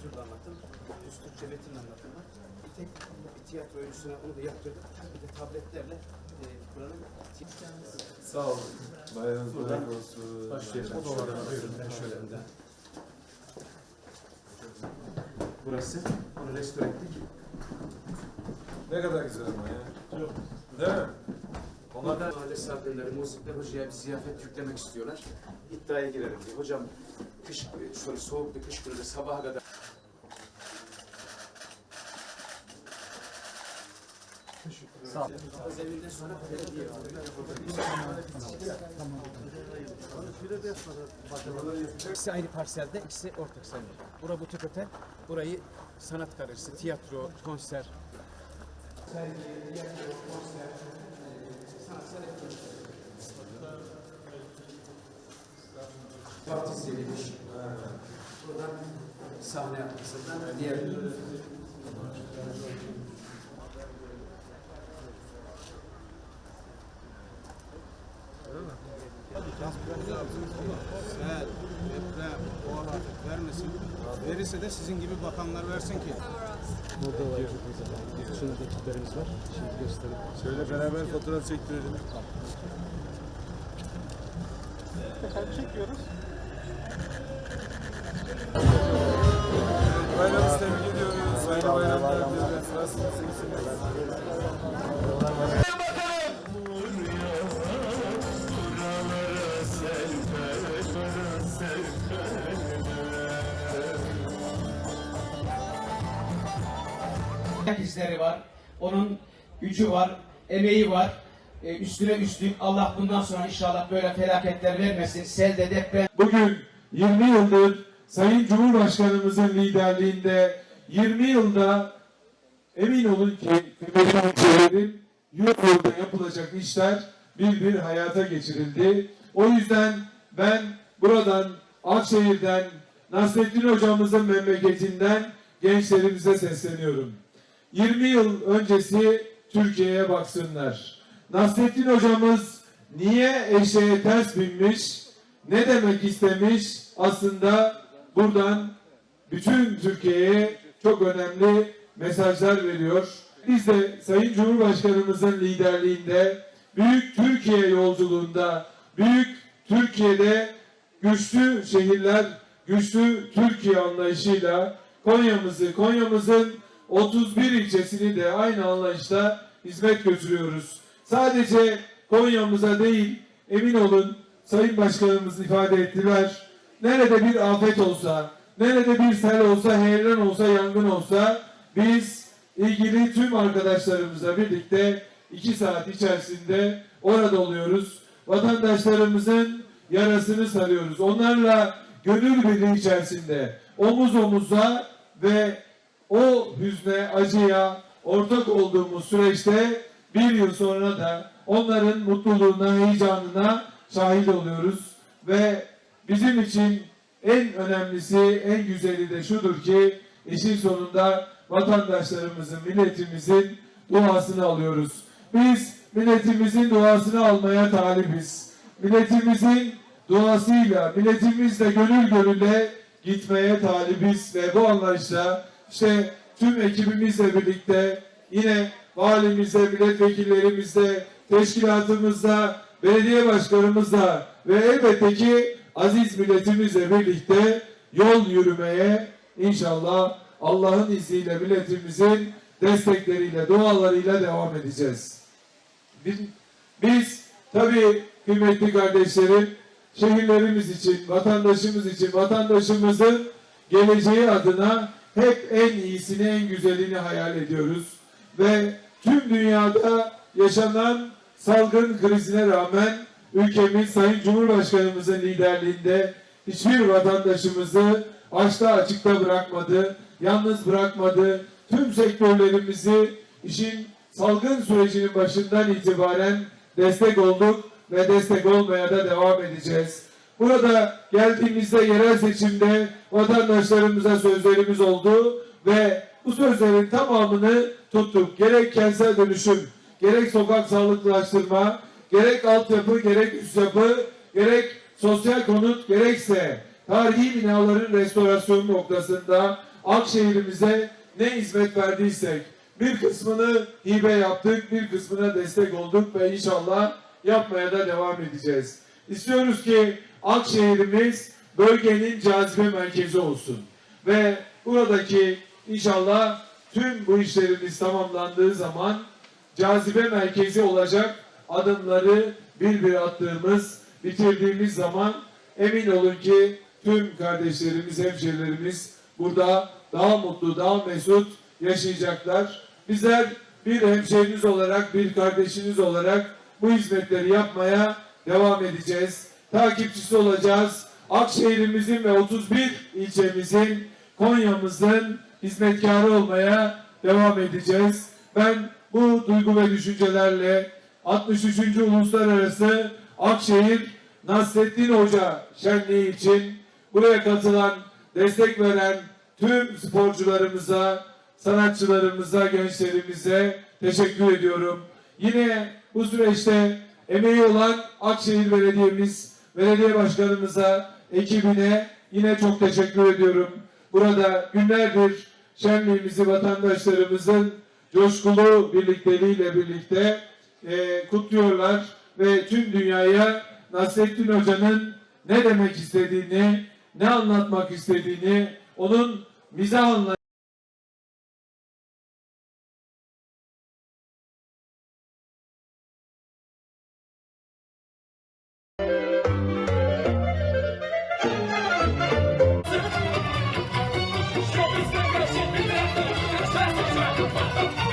literatürle anlatım, düz Türkçe metinle anlatımlar. Bir tek bir tiyatro oyuncusuna onu da yaptırdık. Bir de tabletlerle e, buranın Sağ olun. Bayramınız mübarek olsun. başlayalım. Odalarına buyurun. Ben şöyle önden. Burası. Onu restore ettik. Ne kadar güzel ama ya. Çok. Değil mi? Onlar Onlar mahalle sakinleri, muzipler hocaya bir ziyafet yüklemek istiyorlar. İddiaya girelim diye. Hocam kış, şöyle soğuk bir kış gününde sabaha kadar Sağ İkisi ayrı parselde, ikisi ortak sende. Bura butik otel, burayı sanat galerisi, tiyatro, konser. Sergi, tiyatro, konser, sanatsal etkinlik. Vaftiz verilmiş. Buradan sahne arkasından diğer Sel, deprem, o afet vermesin. Verirse de sizin gibi bakanlar versin ki. şöyle beraber fotoğraf çektirelim. Evet, bayramınızı tebrik ediyoruz. Hayırlı bayramlar diliyoruz. Nasılsınız? İyisiniz? izleri var. Onun gücü var, emeği var. Ee, üstüne üstlük Allah bundan sonra inşallah böyle felaketler vermesin. Selde, deprem, Bugün 20 yıldır Sayın Cumhurbaşkanımızın liderliğinde 20 yılda emin olun ki kıymetli ülkelerin yurt yolda yapılacak işler bir bir hayata geçirildi. O yüzden ben buradan Akşehir'den Nasrettin hocamızın memleketinden gençlerimize sesleniyorum. 20 yıl öncesi Türkiye'ye baksınlar. Nasrettin hocamız niye eşeğe ters binmiş, ne demek istemiş aslında buradan bütün Türkiye'ye çok önemli mesajlar veriyor. Biz de Sayın Cumhurbaşkanımızın liderliğinde Büyük Türkiye yolculuğunda, Büyük Türkiye'de güçlü şehirler, güçlü Türkiye anlayışıyla Konya'mızı, Konya'mızın 31 ilçesini de aynı anlayışla hizmet götürüyoruz. Sadece Konya'mıza değil, emin olun Sayın Başkanımız ifade ettiler. Nerede bir afet olsa, nerede bir sel olsa, heyelan olsa, yangın olsa biz ilgili tüm arkadaşlarımızla birlikte iki saat içerisinde orada oluyoruz. Vatandaşlarımızın yarasını sarıyoruz. Onlarla gönül birliği içerisinde omuz omuza ve o hüzne, acıya ortak olduğumuz süreçte bir yıl sonra da onların mutluluğuna, heyecanına şahit oluyoruz. Ve bizim için en önemlisi, en güzeli de şudur ki işin sonunda vatandaşlarımızın, milletimizin duasını alıyoruz. Biz milletimizin duasını almaya talibiz. Milletimizin duasıyla, milletimizle gönül gönüle gitmeye talibiz ve bu anlayışla işte tüm ekibimizle birlikte yine valimizle, milletvekillerimizle, teşkilatımızla, belediye başkanımızla ve elbette ki aziz milletimizle birlikte yol yürümeye inşallah Allah'ın izniyle milletimizin destekleriyle, dualarıyla devam edeceğiz. Biz, biz tabii kıymetli kardeşlerim şehirlerimiz için, vatandaşımız için, vatandaşımızın geleceği adına hep en iyisini, en güzelini hayal ediyoruz. Ve tüm dünyada yaşanan salgın krizine rağmen ülkemiz Sayın Cumhurbaşkanımızın liderliğinde hiçbir vatandaşımızı açta açıkta bırakmadı, yalnız bırakmadı. Tüm sektörlerimizi işin salgın sürecinin başından itibaren destek olduk ve destek olmaya da devam edeceğiz. Burada geldiğimizde yerel seçimde vatandaşlarımıza sözlerimiz oldu ve bu sözlerin tamamını tuttuk. Gerek kentsel dönüşüm, gerek sokak sağlıklılaştırma, gerek altyapı, gerek üst yapı, gerek sosyal konut, gerekse tarihi binaların restorasyonu noktasında Akşehir'imize ne hizmet verdiysek bir kısmını hibe yaptık, bir kısmına destek olduk ve inşallah yapmaya da devam edeceğiz. İstiyoruz ki Akşehir'imiz bölgenin cazibe merkezi olsun ve buradaki inşallah tüm bu işlerimiz tamamlandığı zaman cazibe merkezi olacak adımları bir bir attığımız, bitirdiğimiz zaman emin olun ki tüm kardeşlerimiz, hemşerilerimiz burada daha mutlu, daha mesut yaşayacaklar. Bizler bir hemşeriniz olarak, bir kardeşiniz olarak bu hizmetleri yapmaya devam edeceğiz. Takipçisi olacağız. Akşehir'imizin ve 31 ilçemizin, Konya'mızın hizmetkarı olmaya devam edeceğiz. Ben bu duygu ve düşüncelerle 63. Uluslararası Akşehir Nasrettin Hoca Şenliği için buraya katılan, destek veren tüm sporcularımıza, sanatçılarımıza, gençlerimize teşekkür ediyorum. Yine bu süreçte emeği olan Akşehir Belediye'miz, belediye başkanımıza, ekibine yine çok teşekkür ediyorum. Burada günlerdir şenliğimizi vatandaşlarımızın coşkulu birlikteliğiyle birlikte e, kutluyorlar ve tüm dünyaya Nasrettin Hoca'nın ne demek istediğini, ne anlatmak istediğini, onun mizah anlayışını Thank you.